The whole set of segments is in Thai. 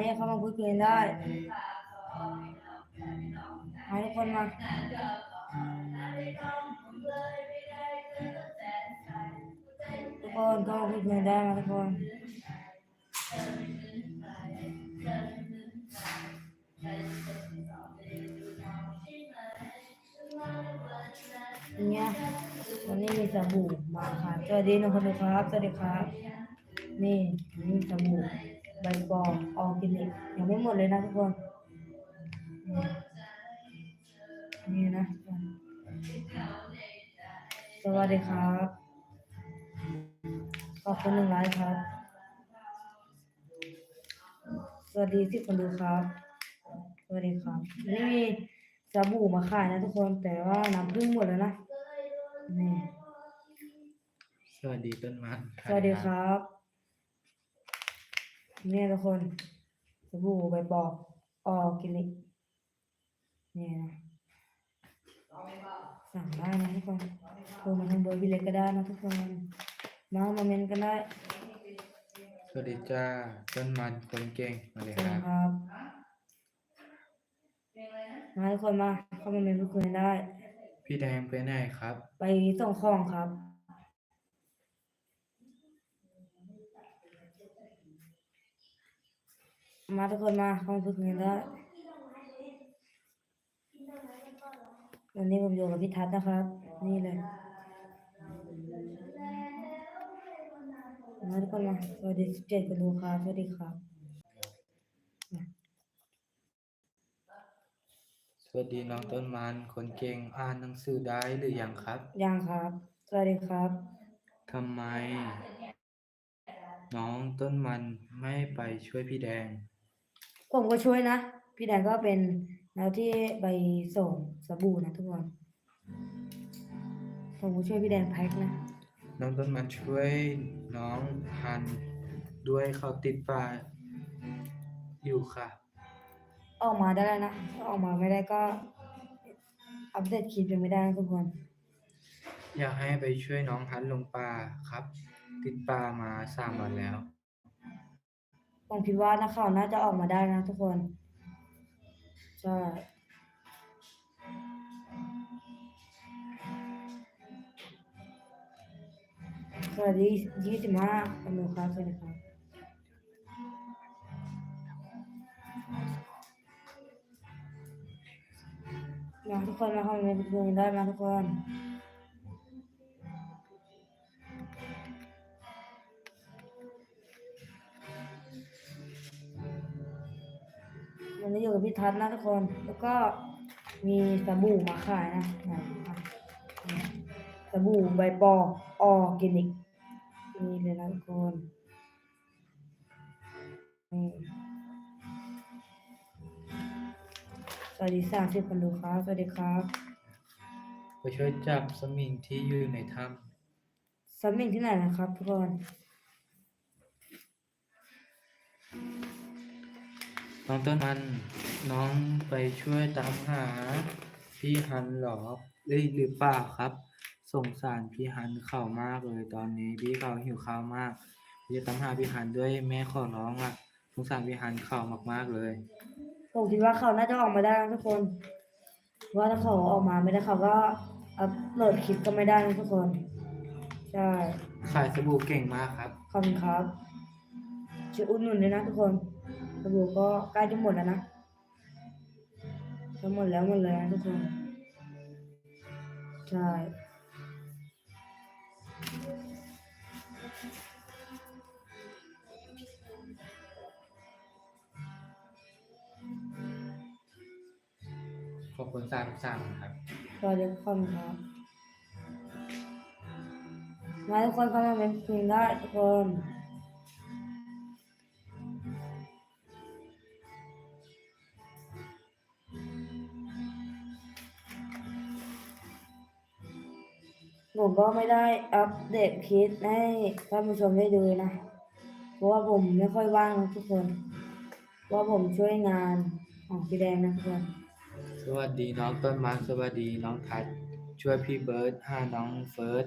นี้เขามาพูดคุยกันได้มาทุกคนมาทุกคนเข้ามาพูดคุยได้มาทุกคนเนี่ยวันนี้มีสบู่มาค่ะสวัสดีทุกคนครับ สวัสดีครับ นี่นี่สบู่ ใบปอออร์แกนิกยังไม่หมดเลยนะทุกคน นี่นะทุกคนสวัสดีครับ ขอบคุณหนึ่งไลค์ครับ สวัสดีที่คนดูครับ สวัสดีครับ นี่มีสบู่มาขายนะทุกคน แต่ว่าน้ำผึ้งหมดแล้วนะ นี่ สวัสดีต้นมันสวัสดีครับ เนี่ยทุกคนสบู่ใบบอกออร์แกนิกเนี่ยนะสั่งได้นะทุกคนโทรมาทางเบอร์พี่เล็กก็ได้นะทุกคนมามาเมนกันได้สวัสดีจ้าต้นมันคนเก่งมาเลยใช่ครับครับมาทุกคนมาเข้ามาเมนพูดคุยกันได้ พี่แดงไปไหนครับ ไปส่งของครับ มาทุกคนมาเข้ามาพูดคุยกันได้วันนี้ผมอยู่กับพี่ทัศน์นะครับ นี่เลยมาทุกคนมาสวัสดีสิบเจ็ดคนดูครับสวัสดีครับ สวัสดีน้องต้นมันคนเก่งอ่านหนังสือได้หรือยังครับ ยังครับ สวัสดีครับทำไม น้องต้นมันไม่ไปช่วยพี่แดง ผมก็ช่วยนะ พี่แดนก็เป็นแล้วที่ไปส่งสบู่นะทุกคนผมก็ช่วยพี่แดนแพ็คนะ น้องต้นมันช่วยน้องฮันด้วยเขาติดป่าอยู่ค่ะ ออกมาได้แล้วนะถ้าออกมาไม่ได้ก็ อัปเดตคลิปยังไม่ได้นะทุกคน อยากให้ไปช่วยน้องฮันลงป่าครับ ติดป่ามาสามวันแล้ว ผมคิดว่านักข่าวน่าจะออกมาได้นะทุกคน ใช่สวัสดียี่สิบห้าคนดูครับสวัสดีครับมาทุกคนมาเข้ามเป็นเพื่อนได้มาทุกคน ทัศน์นะทุกคน แล้วก็มีสบู่มาขายนะไหนอะสบู่ใบปอออร์แกนิกนี่เลยนะทุกคนนี่สวัสดีสามสิบคนดูครับ สวัสดีครับไปช่วยจับสมิงที่อยู่ในถ้สมิงที่ไหนนะครับทุกคน น้องต้นมันน้องไปช่วยตามหาพี่ฮันหรอเอ้ยหรือเปล่าครับ สงสารพี่ฮันเขามากเลยตอนนี้พี่เขาหิวข้าวมากพี่จะตามหาพี่ฮันด้วยแม่ขอร้องอะสงสารพี่ฮันเขามากๆเลย ผมคิดว่าเขาน่าจะออกมาได้นะทุกคน ว่าถ้าเขาออกมาไม่ได้เขาก็อัพโหลดคลิปก็ไม่ได้นะทุกคน ใช่ขายสบู่เก่งมากครับ ขอบคุณครับช่วยอุดหนุนด้วยนะทุกคน สบู่ก็ใกล้จะหมดแล้วนะจะหมดแล้วหมดเลยนะทุกคนใช่ขอบคุณสามสามครับสวัสดีขอบคุณครับมาทุกคนเข้ามาเป็นทีมได้ทุกคน ผมก็ไม่ได้อัปเดตคลิปให้ท่านผู้ชมได้ดูนะ เพราะว่าผมไม่ค่อยว่างนะทุกคนเพราะว่าผมช่วยงานของพี่แดงนะทุกคน สวัสดีน้องต้นไม้สวัสดีน้องทัด ช่วยพี่เบิร์ดหาน้องเฟิร์ส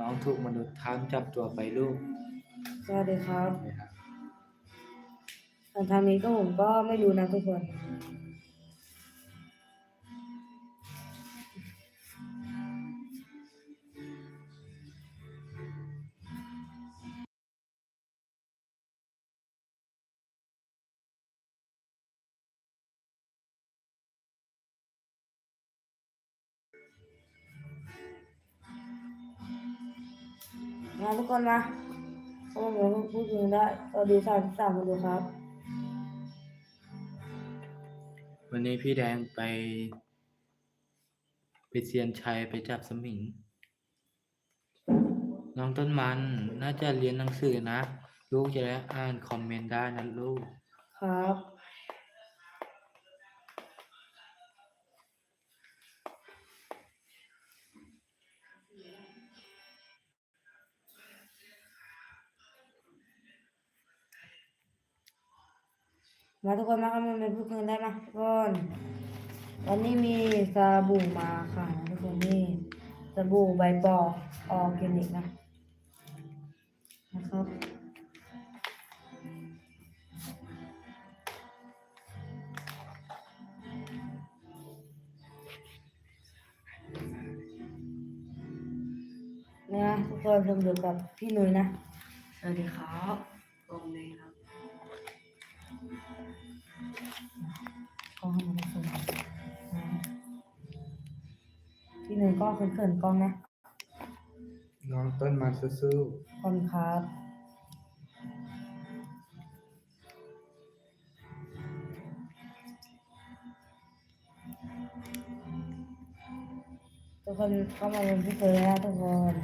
น้องถูกมนุษย์ทำจับตัวไปลูกสวัสดีครับนะครับส่วนทางนี้ก็ผมก็ไม่รู้นะทุกคน คนมาเข้ามาพูดคุยได้สวัสดีสามสามคนดูครับ วันนี้พี่แดงไป ไปเซียนชัยไปจับสมิง น้องต้นมันน่าจะเรียนหนังสือนะ ลูกจะได้อ่านคอมเมนต์ได้นะลูก ครับ มาทุกคนมาครับมาพูดคุยได้มาทุกคนวันนี้มีสบู่มาค่ะทุกคนนี่สบู่ใบปอออร์แกนิกนะนะครับเนี่ยนะทุกคนผมอยู่กับพี่นุ้ยนะสวัสดีครับ พี่นุ้ยก็เขินๆกล้องนะน้องต้นมันสู้ขอบคุณครับ ทุกคนเข้ามาเป็นพี่เคยนะทุกคน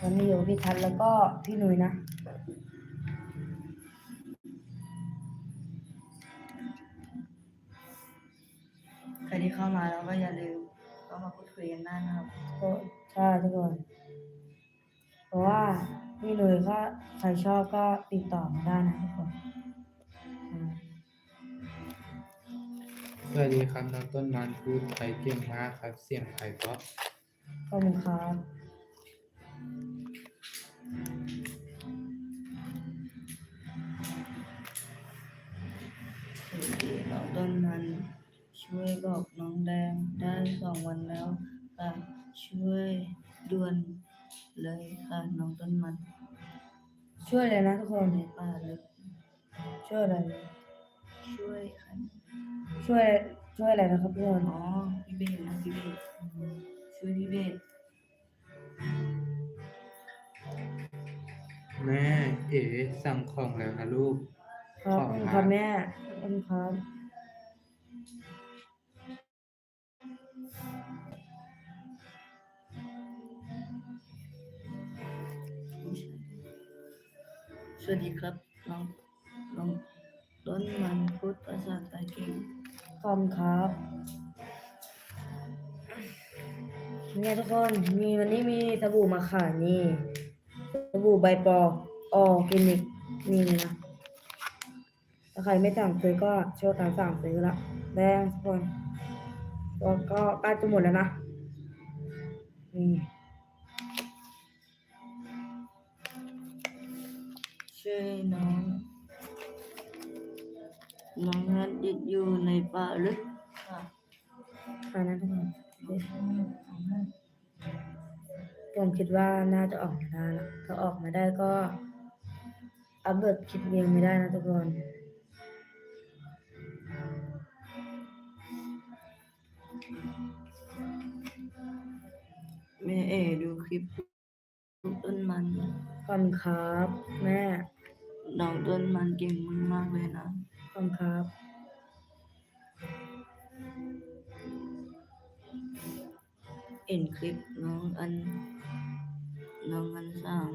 วันนี้อยู่กับพี่ทัศน์แล้วก็พี่นุ้ยนะ ใครที่เข้ามาแล้วก็อย่าลืมก็ มาพูดคุยกันได้นะครับก็ใช่ทุกคนเพราะว่าพี่นุ้ยก็ใครชอบก็ติดต่อมาได้นะทุกคนอ่าๆสวัสดีครับน้องต้นมันพูดไทยเก่งมากครับ เสียงไทยเพราะ ขอบคุณครับ ช่วยบอกน้องแดงได้สองวันแล้วค่ะ ช่วยด่วนเลยค่ะน้องต้นมัน ช่วยเลยนะทุกคนในป่าลึกช่วยอะไรช่วยค่ะช่วยช่วยอะไรนะครับพี่คนอ๋อพี่เบสนะพี่เบสช่วยพี่เบสแม่เอ๋สั่งของแล้วนะลูก ครับขอบขอบคุคุณณคครัรับบแม่ขอบคุณครับ วัสดีครับน้องน้องต้นมันพูดภาษาไทยเก่งขอบคุณครับเนี่ยทุกคนมีวันนี้มีสบู่มาขายนี่สบู่ใบปอออร์แกนิกนี่นะถ้าใครไม่สั่งซื้อก็โชวยกันสั่งซื้อละแดงทุกคนก็ก็ใกล้จะหมดแล้วนะนี่ ช่วยน้อง น้องนัดติดอยู่ในป่าลึกค่ะขายนะทุกคนผมคิดว่าน่าจะออกมาได้ละถ้าออกมาได้ก็ อัปเดตคลิปเองไม่ได้นะทุกคนแม่เอดูคลิปลูกต้นมันขอบคุณครับ แม่ น้องต้นมันเก่งมากๆเลยนะขอบคุณครับ เห็นคลิปน้องอัน น้องอันสาม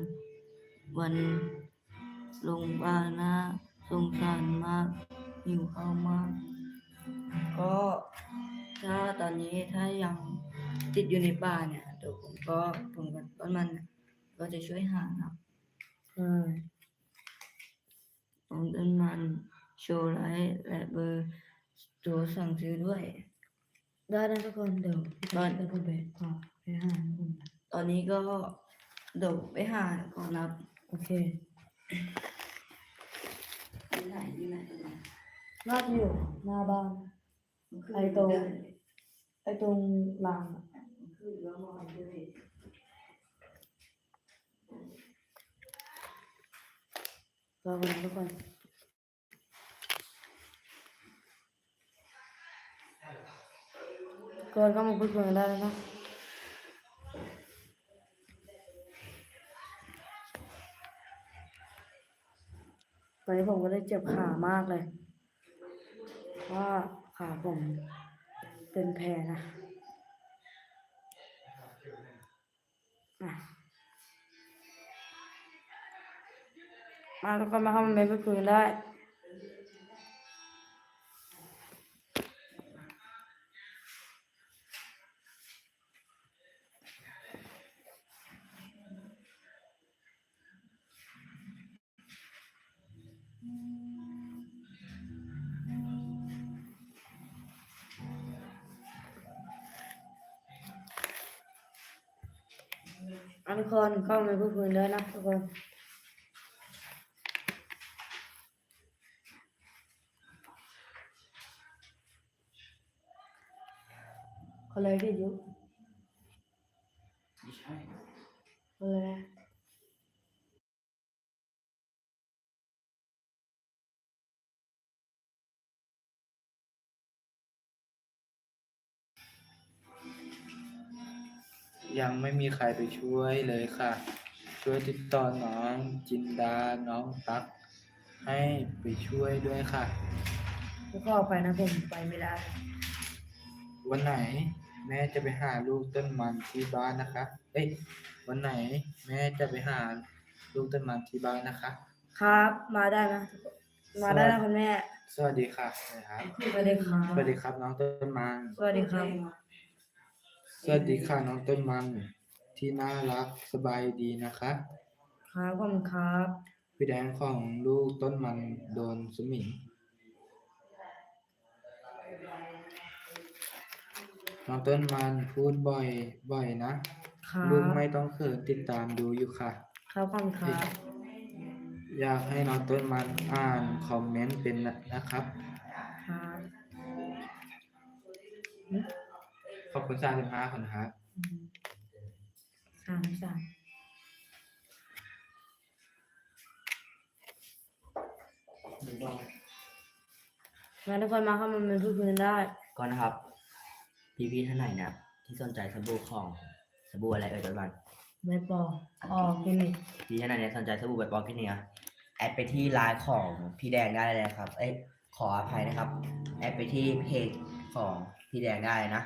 วันลงบ้านนะสงสารมากหิวข้าวมาก ก็ถ้าตอนนี้ถ้ายังติดอยู่ในป่าเนี่ยเดี๋ยวผมก็ผมกับต้นมันเนี่ยก็จะช่วยหาครับ ใช่ น้องต้นมันโชว์ไลท์และเบอร์ตัวสั่งซื้อด้วย ได้นะทุกคนเดี๋ยวพี่ได้จะไปไปขอไปหาคุณตอนนี้ก็เดี๋ยวไปหาก่อนนะครับ โอเคที่ไหนที่ไหนตรงไหนน่าจะอยู่หน้าบ้านไอ้ตรงไอ้ตรงรางอะคือว่ามองด้วย รอกันทุกคนเกินก็มาพูดคุยกันได้แล้วนะตอนนี้ผมก็ได้เจ็บขามากเลยเพราะว่าขาผมเป็นแผลนะอะ มาทุกคนมาเข้ามาเมนพูดคุยกันได้อันทุกคนเข้ามาพูดคุยได้นะทุกคน คนเลยที่ยุไม่ใช่คนเลยยังไม่มีใครไปช่วยเลยค่ะ ช่วยติดต่อน้องจินดา น้องตั๊กให้ไปช่วยด้วยค่ะทุกคนออกไปนะผมไปไม่ได้ วันไหน แม่จะไปหาลูกต้นมันที่บ้านนะคะ เอ้ยวันไหน แม่จะไปหาลูกต้นมันที่บ้านนะคะ ครับ มาได้นะมาได้นะคุณแม่ สวัสดีค่ะนะครับสวัสดีครับสวัสดีครับน้องต้นมัน สวัสดีครับ สวัสดีค่ะน้องต้นมันที่น่ารักสบายดีนะคะ ครับขอบคุณครับพี่แดงของลูกต้นมันโดนสมิง น้องต้นมันพูดบ่อย บ่อยนะ ครับลูกไม่ต้องเขินติดตามดูอยู่ค่ะ ครับขอบคุณครับ อยากให้น้องต้นมันอ่านคอมเมนต์เป็นนะนะครับ ครับขอบคุณสามสิบห้าคนครับ อืมสามสามมาทุกคนมาเข้ามาเป็นพูดคุยกันได้ก็นะครับ พี่พี่ๆท่านไหนนะครับที่สนใจสบู่ของสบู่อะไรเอ่ยตัวบันไม่ปอออกกินนี่พี่ท่านไหนเนี่ยสนใจสบู่แบบบอกพี่เนี่ยแอดไปที่ไลน์ของพี่แดงได้เลยนะครับ เอ้ยขออภัยนะครับ แอดไปที่เพจของพี่แดงได้นะ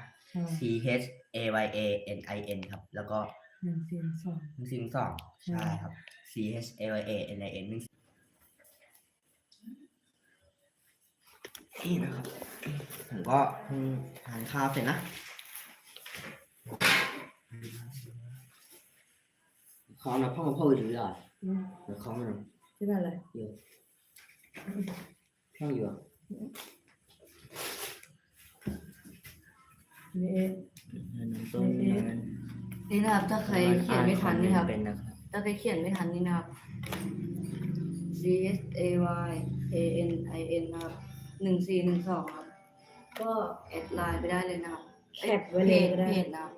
C H A Y A N I N ครับ แล้วก็หนึ่งสี่สองหนึ่งสี่หนึ่งสองใช่ครับ C H A Y A N I N หนึ่งนี่นะครับ ผมก็เพิ่งทานข้าวเสร็จนะ Con nó không có phơi được rồi อืม nó không rồi ที่นั่นเลย nhiều không nhiều มีเอ nó tôm Ê, ê. nó นี่นะครับถ้าใครเขียนไม่ทันนี่ครับเป็นนะครับถ้าใครเขียนไม่ทันนี่นะครับ C S A Y A N I N นะครับหนึ่งสี่หนึ่งสองครับ ก็แอดไลน์ไปได้เลยนะครับแคปไว้เลยก็ได้ เพจนะครับ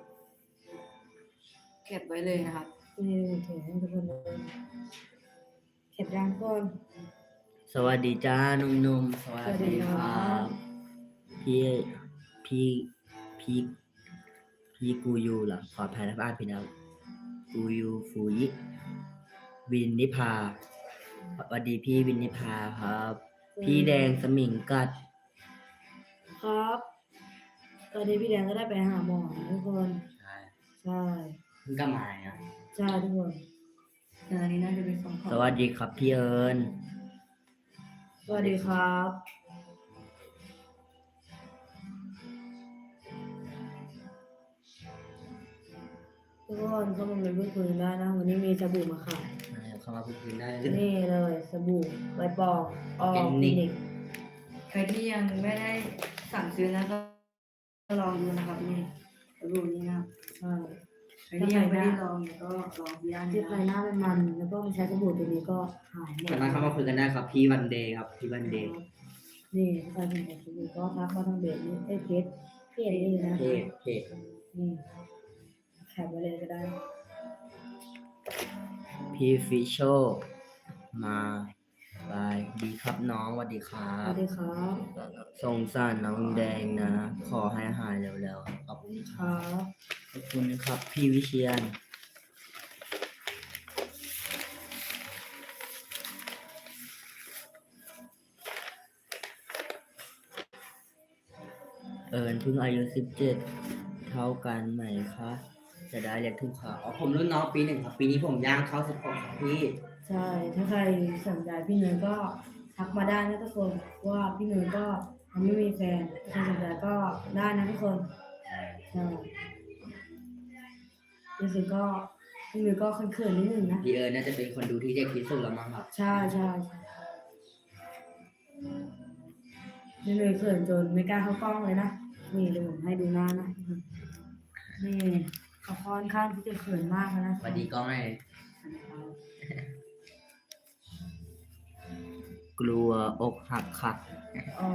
แคปไว้เลยนะครับนี่ถึงทุกคนเลยเก็บยางก่อน สวัสดีจ้าหนุ่มๆ สวัสวัสดีครับพี่พี่พี่พี่กูยูเหรอขออภัยนะบ้านพี่นะกูยูฟูยิวินนิพาสวัสดีพี่วินนิพาครับ พี่แดงสมิงกัด ครับ ตอนนี้พี่แดงก็ได้ไปหาหมอทุกคน ใช่ใช่ เพิ่งกลับมาเนี่ยใช่ทุกคนเดี๋ยวอันนี้น่าจะเป็นสองข้อสวัสดีครับพี่เอิญสวัสดีครับ ทุกคนเข้ามาเป็นพูดคุยกันได้นะ วันนี้มีสบู่มาขายเข้ามาพูดคุยได้นี่เลยสบู่ใบปออออร์ร์แกแกนินิกกใครที่ยังไม่ได้ สั่งซื้อนะก็ลองดูนะครับนี่สบู่นี่นะครับใช่ใครที่ยังไม่ได้ลองก็ลองที่ด้านที่นี้ใครหน้าเป็นมัน แล้วก็มาใช้สบู่ตัวนี้ก็หายหมดสามารถเข้ามาคุยกันได้ครับพี่วันเดย์ครับพี่วันเดย์นี่ใครเป็นสบู่ก็ทักมาทางเบสนี่เอ้ยเพจเพจนี่นะเพจเพจนี่แคปไว้เลยก็ได้ พี่ฟิชโชมา บาย ดีครับน้องสวัสดีครัสวับ สดีครับสงสารน้องแดงนะ ขอให้หายเร็วๆ ขอบคุณคครับรับขอบคุณนะครับพี่วิเชียน เอิญเพิ่งอายุสิบเจ็ดเท่ากันไหมคะ จะได้เรียนทุกข่าวอ๋อผมรุ่นน้องปีหนึ่งครับ ปีนี้ผมย่างเข้าสิบหกครับพี่ ใช่ ถ้าใครสนใจพี่เนยก็ทักมาได้นะทุกคนว่าพี่เนยก็ยังไม่มีแฟนถ้าสนใจก็ได้นะทุกคนใช่รู้สึกก็พี่เนยก็เขินๆนิดนึงนะพี่เอิญน่าจะเป็นคนดูที่เด็กที่สุดแล้วมั้งครับ ใช่ใช่ใช่พี่เนยเขินจนไม่กล้าเข้ากล้องเลยนะนี่เดี๋ยวผมให้ดูหน้านะนี่เขาค่อนข้างที่จะเขินมากเลยนะสวัสดีกล้องไง กลัวอกหักค่ะอ๋อ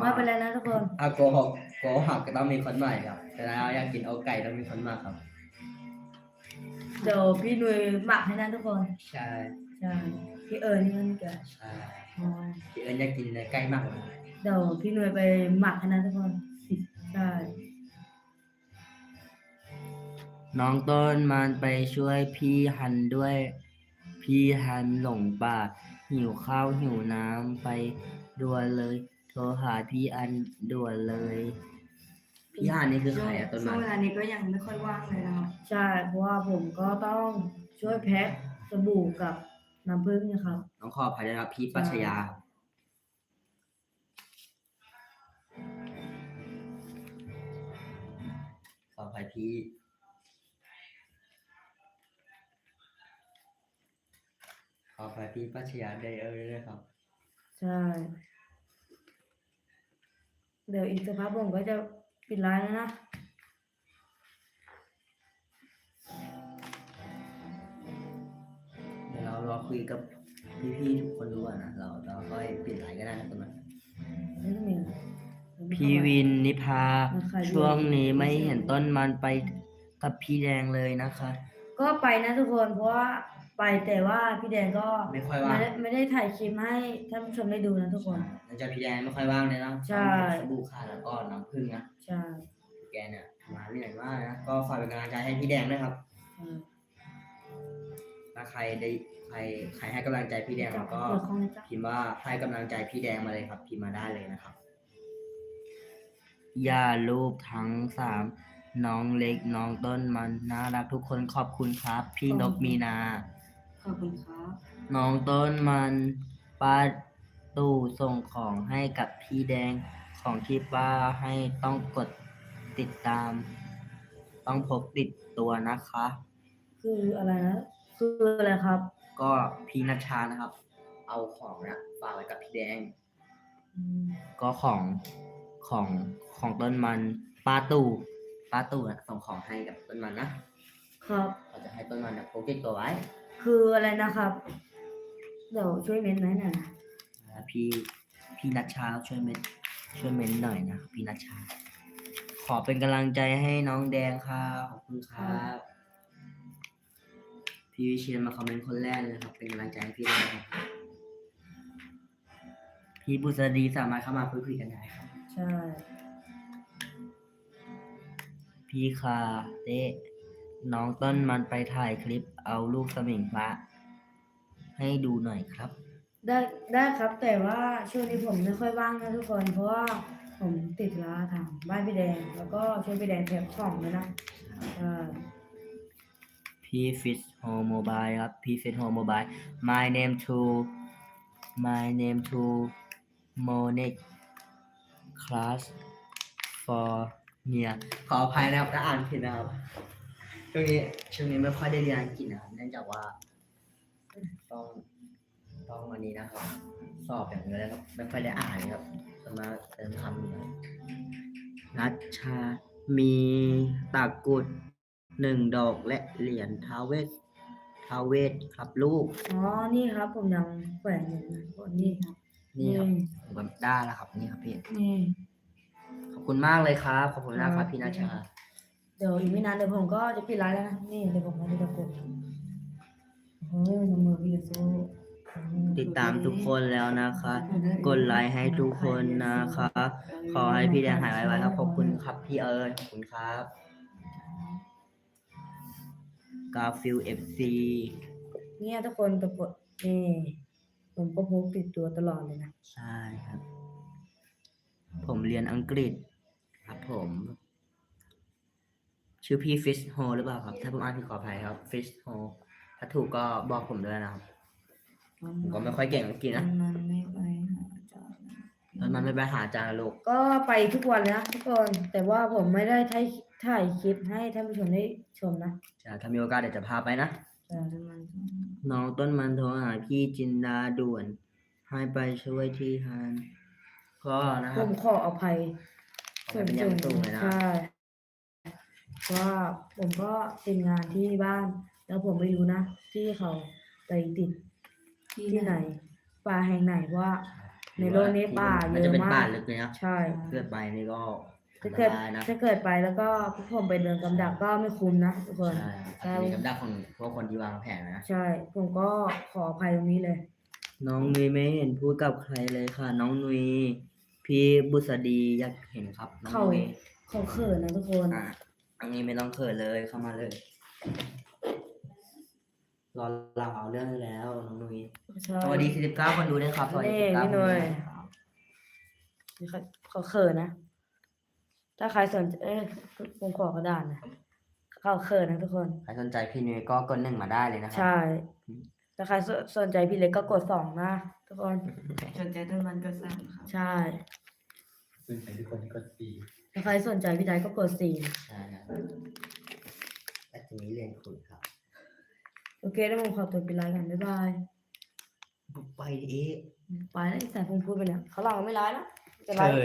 ไม่เป็นไรนะทุกคนอาโกหกโกหักก็ต้องมีคนใหม่ครับแต่แล้วอยากกินอกไก่ต้องมีคนใหมาครับ เดี๋ยวพี่หนุยหมักให้นะทุกคนใช่ใช่พี่เอิญนี่มันเกิดใช่อ๋อพี่เอิญอยากกินเนื้อไก่มากเลยเดี๋ยวพี่หนุยไปหมักให้นะทุกคนใช่น้องต้นมันไปช่วยพี่ฮันด้วย พี่ฮันหลงป่า หิวข้าวหิวน้ำไปด่วนเลย โทรหาพี่อันด่วนเลย พี่ฮันนี่คือใครอะต้นช่มัวนงเวลานี้ก็ยังไม่ค่อยว่างเลยนะครับ ใช่เพราะว่าผมก็ต้องช่วยแพ็คสบู่กับน้ำผึ้งนะครับ น้องขออภัยนะครับพี่ปัชญาครับขออภัยพี่ ขออภัยพี่ปัชญาไดเออร์ด้วยครับ ใช่ เดี๋ยวอีกสักพักผมก็จะปิดไลน์แล้วนะเดี๋ยวเรารอคุยกับพี่ๆทุกคนดูก่อนนะเราเราค่อยปิดไลน์ก็ได้นะตรงนั้นไม่ต้องมีอะไรพี่วินนิพามันขายด้วยช่วงนี้ไม่เห็นต้นมันไปกับพี่แดงเลยนะคะ ก็ไปนะทุกคนเพราะว่า ไปแต่ว่าพี่แดงก็ไม่ค่อยว่าง ไม่ได้ไม่ได้ถ่ายคลิปให้ท่านผู้ชมได้ดูนะทุกคน หลังจากพี่แดงไม่ค่อยว่างเลยนะใช่สบู่ขาดแล้วก็น้ำผึ้งนะ ใช่แกเนี่ยทำงานเหนื่อยมากนะ ก็ฝากเป็นกำลังใจให้พี่แดงด้วยครับใช่ถ้าใครได้ใครใครให้กำลังใจพี่แดงแล้วก็ เปิดคอมเลยจ้ะพิมพ์ว่าให้กำลังใจพี่แดงมาเลยครับ พิมพ์มาได้เลยนะครับ ย่าลูกทั้งสามน้องเล็กน้องต้นมันน่ารักทุกคนขอบคุณครับ พี่นกมีนาข อบคุณครับ น้องต้นมันป้าตู่ส่งของให้กับพี่แดงของที่ป้าให้ต้องกดติดตาม ต้องพกติดตัวนะคะ คืออะไรนะ คืออะไรครับ ก็พี่นัชชานะครับ เอาของนะฝากไว้กับพี่แดง อืมก็ของของของต้นมันป้าตู่ป้าตู่นะส่งของให้กับต้นมันนะครับเขาจะให้ต้นมันนะพกติดตัวไว้ คืออะไรนะครับ เดี๋ยวช่วยเม้นต์หน่อยนะนะพี่พี่นัชชาช่วยเมนช่วยเมนหน่อยนะพี่นัชชา ขอเป็นกำลังใจให้น้องแดงค่ะขอบคุณครับพี่วิเชียนมาคอมเมนต์คนแรกเลยครับ เป็นกำลังใจให้พี่แดงครับพี่บุษดีสามารถเข้ามาพูดคุยกันได้ครับ ใช่ พี่คาเต้ น้องต้นมันไปถ่ายคลิปเอาลูกสมิงพระให้ดูหน่อยครับ ได้ได้ครับแต่ว่าช่วงนี้ผมไม่ค่อยว่างนะทุกคน เพราะว่าผมติดร้านทางบ้านพี่แดง แล้วก็ช่วยพี่แดงแพ็คของด้วยนะใช่พี่ฟิตโฮโมบายครับพี่ฟิตโฮโมบาย my name to my name to Monic class for เนี่ยขออภัยนะครับถ้าอ่านผิดนะครับ ช่วงนี้ช่วงนี้ไม่ค่อยได้เรียนอังกฤษนะครับเนื่องจากว่า ต้องต้องวันนี้นะครับ สอบอย่างเดียวแล้วครับไม่ค่อยได้อ่านครับจะมาเติมคำอยู่ครับนัชชา มีตะกรุดหนึ่งดอกและเหรียญท้าวเวสท้าวเวสครับลูก อ๋อ นี่ครับผมยังแขวนอยู่นะทุกคนนี่นี่ครับผมก็ได้แล้วครับ นี่ครับพี่ นี่ ขอบคุณมากเลยครับ ขอบคุณมากคครัรับบพี่นาชา เดี๋ยวอีกไม่นานเดี๋ยวผมก็จะปิดไลฟ์แล้วนะ นี่เดี๋ยวผมจะจะกดโอ้ยน้ำมือพี่โซ่ติดตามทุกคนแล้วนะคะ กดไลค์ให้ทุกคนนะคะ ขอให้พี่แดงหายไวๆครับ ขอบคุณครับพี่เอิญขอบคุณครับกาฟิลเอฟซีเนี่ยทุกคนตะกดนี่ผมก็พกติดตัวตลอดเลยนะ ใช่ครับ ผมเรียนอังกฤษครับผม ชื่อพี่ฟิชโฮหรือเปล่าครับ ถ้าผมอ่านผิดขออภัยครับฟิชโฮถ้าถูกก็บอกผมด้วยนะครับ ผมก็ไม่ค่อยเก่งอังกฤษนะ มันไม่ไปหาอาจารย์แล้วมันไม่ไปหาอาจารย์ลูก ก็ไปทุกวันเลยนะทุกคนแต่ว่าผมไม่ได้ถ่ายถ่ายคลิปให้ท่านผู้ชมได้ชมนะจะถ้ามีโอกาสเดี๋ยวจะพาไปนะ แต่แต่มันน้องต้นมันโทรหาพี่จินดาด่วน ให้ไปช่วยที่ฮานก็นะคผรับมขออภัยขออภัยเป็นอย่างสูงเลยนะ ใช่ ว่าผมก็ติดงานที่บ้าน แล้วผมไม่รู้นะ ที่เขาไปติดที่ไหน ป่าแห่งไหนเพราะว่า ในโลกนี้ป่ามันเยจะอะเป็นมาป่าก ลึกเลยนะใช่ เกิดไปนี่ก็อัถ้านตเกิดรายนะถ้าเกิดไปแล้วก็พวกผมไปเดินกำดักก็ไม่คุ้มนะทุกคน ใช่อาจจะมีกับดักของพวกคนที่วางแผนนะ ใช่ ผมก็ขออภัยตรงนี้เลย น้องนุยไม่เห็นพูดกับใครเลยค่ะ น้องนุยพี่บุษดีอยากเห็นครับน้องเขานุยเขาเขินนะทุกคน อะ อันนี้ไม่ต้องเขินเลยเข้ามาเลยรอเราเอาเรื่องให้แล้วน้องนุยใช่ สวัสดี49คนดูด้วยครับสวัสดีนี่49พี่คนหดูน่วยด้วยครับเขาเขาเขินนะ ถ้าใครสนใจเอ้ยผมขอกระดาษนะเขาเขินนะทุกคน ใครสนใจพี่นุยก็กดหนึ่งมาได้เลยนะครัใช่ถ้าใครสสนใจพี่เล็กก็กดสองนะทุกคน สนใจต้นมันก็สร้างครับ ใช่ ซึ่งใครทุกคนก็สี่ถ้าใครสนใจพี่ไดก็กดสี่ใช่ครับและทีนี้เรียนคุณครับ โอเคแล้วผมขอตัวไปไลฟ์กันบ๊ายบายไปเอ๊ะไปแล้วไอ้สายผมพูดไปแล้วเขาหลังไม่ไลฟ์แล้วจะไลเฉฟ์ย